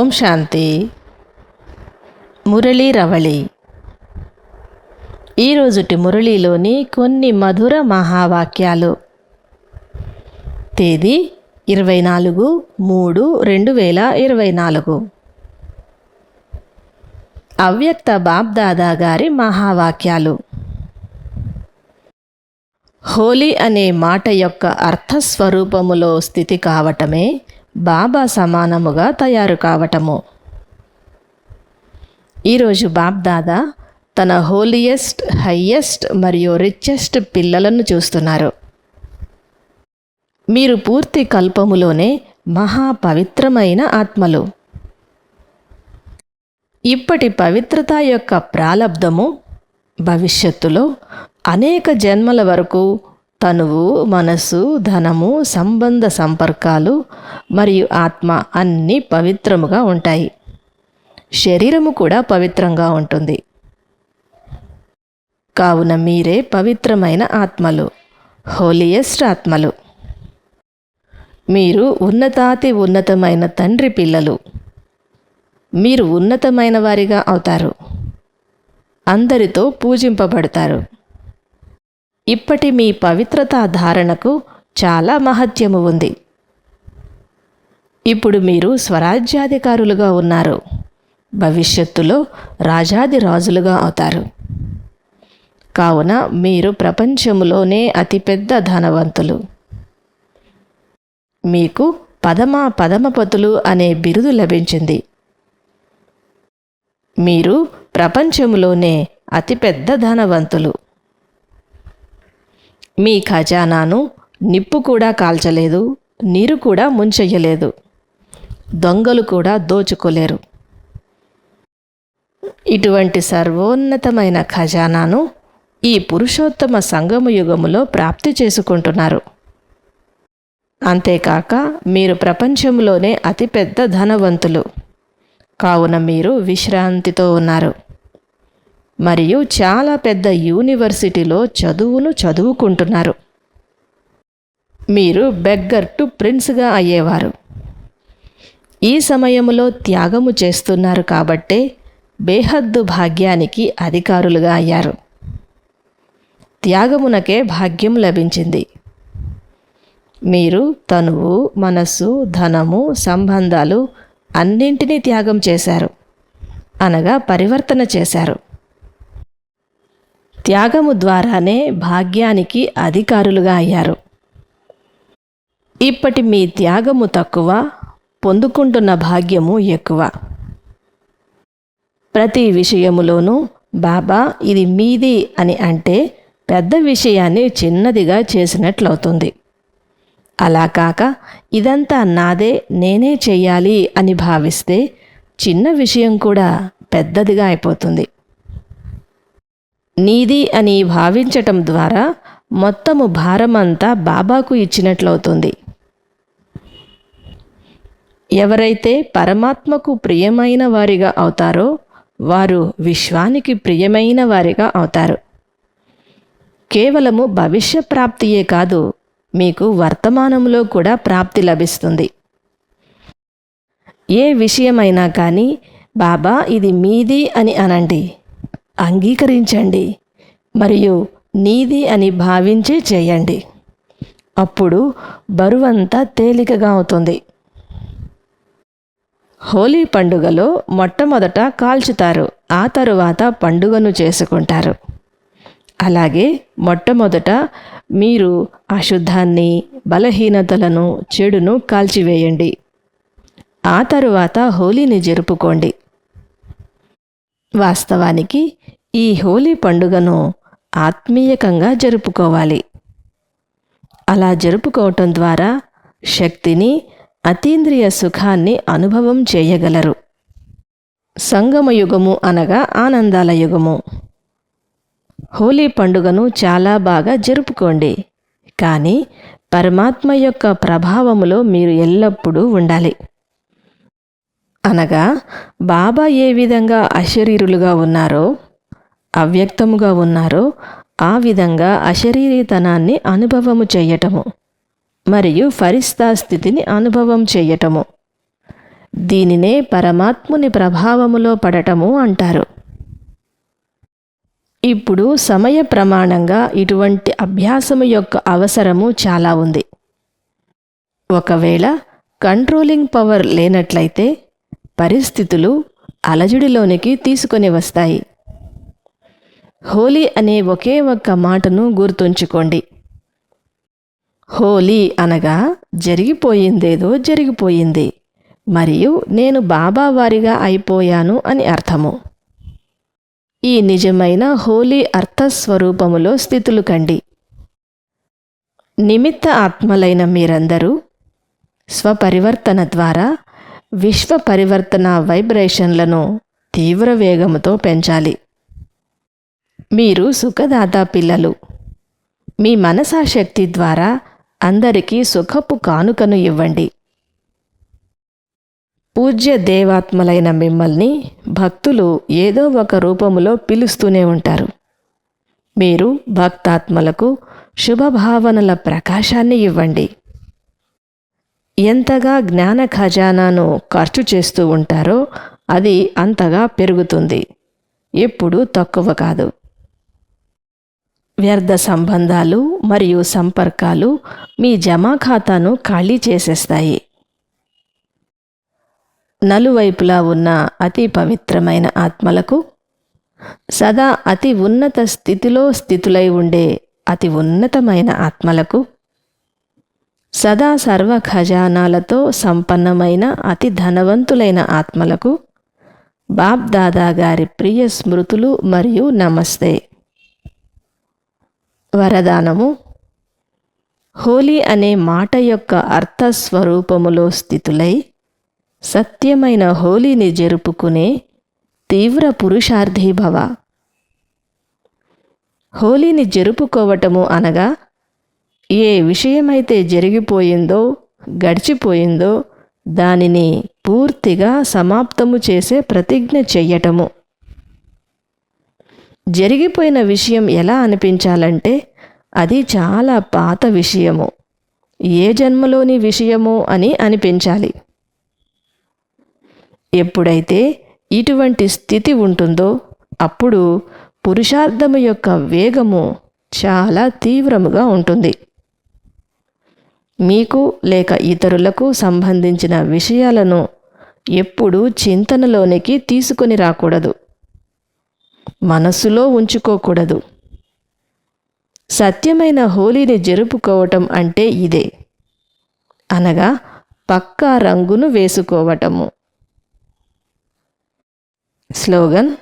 ఓం శాంతి. మురళీ రవళి. ఈరోజుటి మురళీలోని కొన్ని మధుర మహావాక్యాలు. తేదీ ఇరవై నాలుగు మూడు రెండు వేల ఇరవై నాలుగు. అవ్యక్త బాబ్దాదా గారి మహావాక్యాలు. హోలీ అనే మాట యొక్క అర్థస్వరూపములో స్థితి కావటమే బాబా సమానముగా తయారు కావటము. ఈరోజు బాబ్దాదా తన హోలియెస్ట్ హయ్యెస్ట్ మరియు రిచెస్ట్ పిల్లలను చూస్తున్నారు. మీరు పూర్తి కల్పములోనే మహా పవిత్రమైన ఆత్మలు. ఇప్పటి పవిత్రత యొక్క ప్రాలబ్ధము భవిష్యత్తులో అనేక జన్మల వరకు తనువు మనసు ధనము సంబంధ సంపర్కాలు మరియు ఆత్మ అన్నీ పవిత్రముగా ఉంటాయి. శరీరము కూడా పవిత్రంగా ఉంటుంది. కావున మీరే పవిత్రమైన ఆత్మలు హోలియెస్ట్ ఆత్మలు. మీరు ఉన్నతాతి ఉన్నతమైన తండ్రి పిల్లలు. మీరు ఉన్నతమైన వారిగా అవుతారు. అందరితో పూజింపబడతారు. ఇప్పటి మీ పవిత్రతా ధారణకు చాలా మహత్యము ఉంది. ఇప్పుడు మీరు స్వరాజ్యాధికారులుగా ఉన్నారు. భవిష్యత్తులో రాజాది రాజులుగా అవుతారు. కావున మీరు ప్రపంచంలోనే అతిపెద్ద ధనవంతులు. మీకు పదమ పదమపతులు అనే బిరుదు లభించింది. మీరు ప్రపంచంలోనే అతిపెద్ద ధనవంతులు. మీ ఖజానాను నిప్పు కూడా కాల్చలేదు నీరు కూడా ముంచెయ్యలేదు. దొంగలు కూడా దోచుకోలేరు. ఇటువంటి సర్వోన్నతమైన ఖజానాను ఈ పురుషోత్తమ సంగమ యుగములో ప్రాప్తి చేసుకుంటున్నారు. అంతేకాక మీరు ప్రపంచంలోనే అతిపెద్ద ధనవంతులు. కావున మీరు విశ్రాంతితో ఉన్నారు. మరియు చాలా పెద్ద యూనివర్సిటీలో చదువును చదువుకుంటున్నారు. మీరు బెగ్గర్ టు ప్రిన్స్గా అయ్యేవారు. ఈ సమయంలో త్యాగము చేస్తున్నారు కాబట్టే బేహద్దు భాగ్యానికి అధికారులుగా అయ్యారు. త్యాగమునకే భాగ్యం లభించింది. మీరు తనువు మనస్సు ధనము సంబంధాలు అన్నింటినీ త్యాగం చేశారు. అనగా పరివర్తన చేశారు. త్యాగము ద్వారానే భాగ్యానికి అధికారులుగా అయ్యారు. ఇప్పటి మీ త్యాగము తక్కువ పొందుకుంటున్న భాగ్యము ఎక్కువ. ప్రతి విషయములోనూ బాబా ఇది మీది అని అంటే పెద్ద విషయాన్ని చిన్నదిగా చేసినట్లవుతుంది. అలా కాక ఇదంతా నాదే నేనే చెయ్యాలి అని భావిస్తే చిన్న విషయం కూడా పెద్దదిగా అయిపోతుంది. నీది అని భావించటం ద్వారా మొత్తము భారమంతా బాబాకు ఇచ్చినట్లవుతుంది. ఎవరైతే పరమాత్మకు ప్రియమైన వారిగా అవుతారో వారు విశ్వానికి ప్రియమైన వారిగా అవుతారు. కేవలము భవిష్య ప్రాప్తియే కాదు మీకు వర్తమానంలో కూడా ప్రాప్తి లభిస్తుంది. ఏ విషయమైనా కానీ బాబా ఇది మీది అని అనండి. అంగీకరించండి మరియు నీది అని భావించి చేయండి. అప్పుడు బరువంతా తేలికగా అవుతుంది. హోలీ పండుగలో మొట్టమొదట కాల్చుతారు. ఆ తరువాత పండుగను చేసుకుంటారు. అలాగే మొట్టమొదట మీరు అశుద్ధాన్ని బలహీనతలను చెడును కాల్చివేయండి. ఆ తరువాత హోలీని జరుపుకోండి. వాస్తవానికి ఈ హోలీ పండుగను ఆత్మీయకంగా జరుపుకోవాలి. అలా జరుపుకోవటం ద్వారా శక్తిని అతీంద్రియ సుఖాన్ని అనుభవం చేయగలరు. సంగమయుగము అనగా ఆనందాల యుగము. హోలీ పండుగను చాలా బాగా జరుపుకోండి. కానీ పరమాత్మ యొక్క ప్రభావములో మీరు ఎల్లప్పుడూ ఉండాలి. అనగా బాబా ఏ విధంగా అశరీరులుగా ఉన్నారో అవ్యక్తముగా ఉన్నారో ఆ విధంగా అశరీరితనాన్ని అనుభవము చెయ్యటము మరియు ఫరిస్తా స్థితిని అనుభవం చెయ్యటము దీనినే పరమాత్ముని ప్రభావములో పడటము అంటారు. ఇప్పుడు సమయ ప్రమాణంగా ఇటువంటి అభ్యాసము యొక్క అవసరము చాలా ఉంది. ఒకవేళ కంట్రోలింగ్ పవర్ లేనట్లయితే పరిస్థితులు అలజడిలోనికి తీసుకొని వస్తాయి. హోలీ అనే ఒకే ఒక్క మాటను గుర్తుంచుకోండి. హోలీ అనగా జరిగిపోయిందేదో జరిగిపోయింది. మరియు నేను బాబావారిగా అయిపోయాను అని అర్థము. ఈ నిజమైన హోలీ అర్థస్వరూపములో స్థితులు కండి. నిమిత్త ఆత్మలైన మీరందరూ స్వపరివర్తన ద్వారా విశ్వ పరివర్తన వైబ్రేషన్లను తీవ్ర వేగముతో పెంచాలి. మీరు సుఖదాత పిల్లలు. మీ మనసాశక్తి ద్వారా అందరికీ సుఖపు కానుకను ఇవ్వండి. పూజ్య దేవాత్మలైన మిమ్మల్ని భక్తులు ఏదో ఒక రూపములో పిలుస్తూనే ఉంటారు. మీరు భక్తాత్మలకు శుభభావనల ప్రకాశాన్ని ఇవ్వండి. ఎంతగా జ్ఞాన ఖజానాను ఖర్చు చేస్తూ ఉంటారో అది అంతగా పెరుగుతుంది. ఎప్పుడూ తక్కువ కాదు. వ్యర్థ సంబంధాలు మరియు సంపర్కాలు మీ జమా ఖాతాను ఖాళీ చేసేస్తాయి. నలువైపులా ఉన్న అతి పవిత్రమైన ఆత్మలకు సదా అతి ఉన్నత స్థితిలో స్థితులై ఉండే అతి ఉన్నతమైన ఆత్మలకు సదా సర్వ ఖజానాలతో సంపన్నమైన అతి ధనవంతులైన ఆత్మలకు బాబ్దాదా గారి ప్రియ స్మృతులు మరియు నమస్తే. వరదానము. హోలీ అనే మాట యొక్క అర్థస్వరూపములో స్థితులై సత్యమైన హోలీని జరుపుకునే తీవ్ర పురుషార్థీభవ. హోలీని జరుపుకోవటము అనగా ఏ విషయమైతే జరిగిపోయిందో గడిచిపోయిందో దానిని పూర్తిగా సమాప్తము చేసే ప్రతిజ్ఞ చెయ్యటము. జరిగిపోయిన విషయం ఎలా అనిపించాలంటే అది చాలా పాత విషయము. ఏ జన్మలోని విషయము అని అనిపించాలి. ఎప్పుడైతే ఇటువంటి స్థితి ఉంటుందో అప్పుడు పురుషార్థము యొక్క వేగము చాలా తీవ్రముగా ఉంటుంది. మీకు లేక ఇతరులకు సంబంధించిన విషయాలను ఎప్పుడూ చింతనలోనికి తీసుకొని రాకూడదు. మనస్సులో ఉంచుకోకూడదు. సత్యమైన హోలీని జరుపుకోవటం అంటే ఇదే. అనగా పక్కా రంగును వేసుకోవటము. స్లోగన్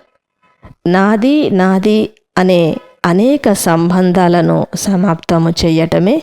నాది నాది అనే అనేక సంబంధాలను సమాప్తము చేయటమే